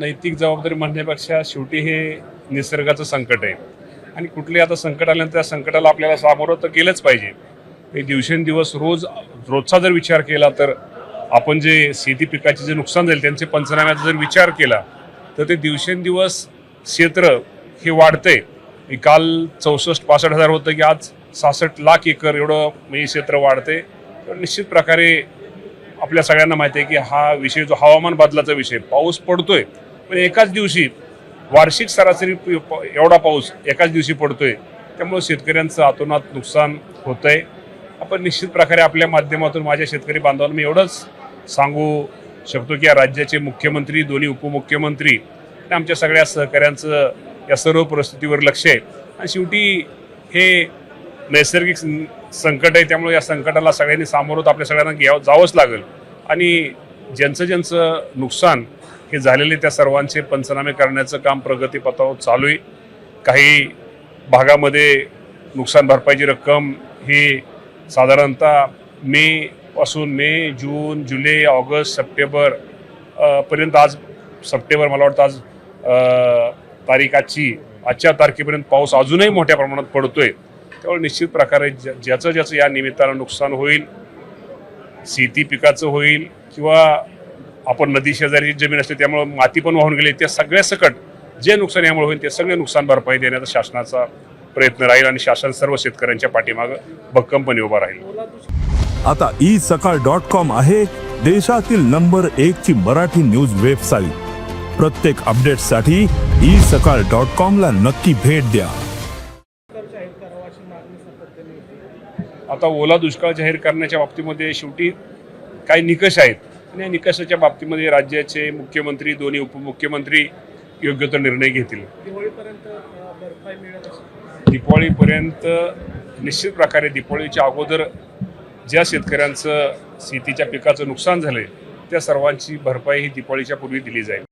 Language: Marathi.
नैतिक जबाबदारी म्हणण्यापेक्षा शेवटी हे निसर्गाचं संकट आहे. आणि कुठले आता संकट आल्यानंतर त्या संकटाला आपल्याला सामोरं तर केलंच पाहिजे. हे दिवसेंदिवस रोज रोजचा जर विचार केला तर आपण जे शेती पिकाचे जे नुकसान झाले त्यांचे पंचनाम्याचा जर विचार केला तर ते दिवसेंदिवस क्षेत्र हे वाढतंय. मी काल चौसष्ट पासष्ट हजार होतं की आज सहासष्ट लाख एकर एवढं म्हणजे क्षेत्र वाढते तर निश्चित प्रकारे आपल्या सगळ्यांना माहिती आहे की हा विषय जो हवामान बदलाचा विषय पाऊस पडतोय. पण एकाच दिवशी वार्षिक सरासरी प- एवढा पाऊस एकाच दिवशी पडतोय. त्यामुळे शेतकऱ्यांचं अतोनात नुकसान होतंय. आपण निश्चित प्रकारे आपल्या माध्यमातून माझ्या शेतकरी बांधवांना मी एवढंच सांगू शकतो की या राज्याचे मुख्यमंत्री दोन्ही उपमुख्यमंत्री आणि आमच्या सगळ्या सहकाऱ्यांचं या सर्व परिस्थितीवर लक्ष आहे. आणि शेवटी हे नैसर्गिक संकट आहे त्यामुळे या संकटाला सगळ्यांनी सामोरं तर आपल्या सगळ्यांना घ्यावं जावंच लागेल. आणि ज्यांचं ज्यांचं नुकसान हे झालेले त्या सर्वांचे पंचनामे करण्याचं काम प्रगतीपथावर चालू आहे. काही भागामध्ये नुकसान भरपाईची रक्कम ही साधारणतः मे पासून मे जून जुलै ऑगस्ट सप्टेंबर पर्यंत आज सप्टेंबर मला वाटतं आज तारीखाची तारीख आजची आजच्या तारखेपर्यंत पाऊस अजूनही मोठ्या प्रमाणात पडतोय. त्यामुळे निश्चित प्रकारे ज्या- ज्याचं ज्याचं या निमित्तानं नुकसान होईल शेती पिकाचं होईल किंवा आपण नदी शेजारी जमीन असते त्यामुळे माती पण वाहून गेली. त्या सगळ्या सकट जे नुकसान यामुळे होईल ते सगळे नुकसान भरपाई देण्याचा शासनाचा प्रयत्न राहील आणि शासन सर्व शेतकऱ्यांच्या पाठीमागं भक्कमपणे उभा राहील. आता ई सकाळ डॉट कॉम आहे देशातील नंबर एक ची मराठी न्यूज वेबसाईट. प्रत्येक अपडेटसाठी ई सकाळ डॉट कॉम ला नक्की भेट द्या. आता ओला दुष्काळ जाहीर करण्याच्या बाबतीमध्ये शेवटी काही निकष आहेत. आणि या निकषाच्या बाबतीमध्ये राज्याचे मुख्यमंत्री दोन्ही उपमुख्यमंत्री योग्य तो निर्णय घेतील. दिवाळीपर्यंत निश्चित प्रकारे दिपावळीच्या अगोदर ज्या शेतकऱ्यांचं शेतीच्या पिकाचं नुकसान झालंय त्या सर्वांची भरपाई ही दिपावळीच्या पूर्वी दिली जाईल.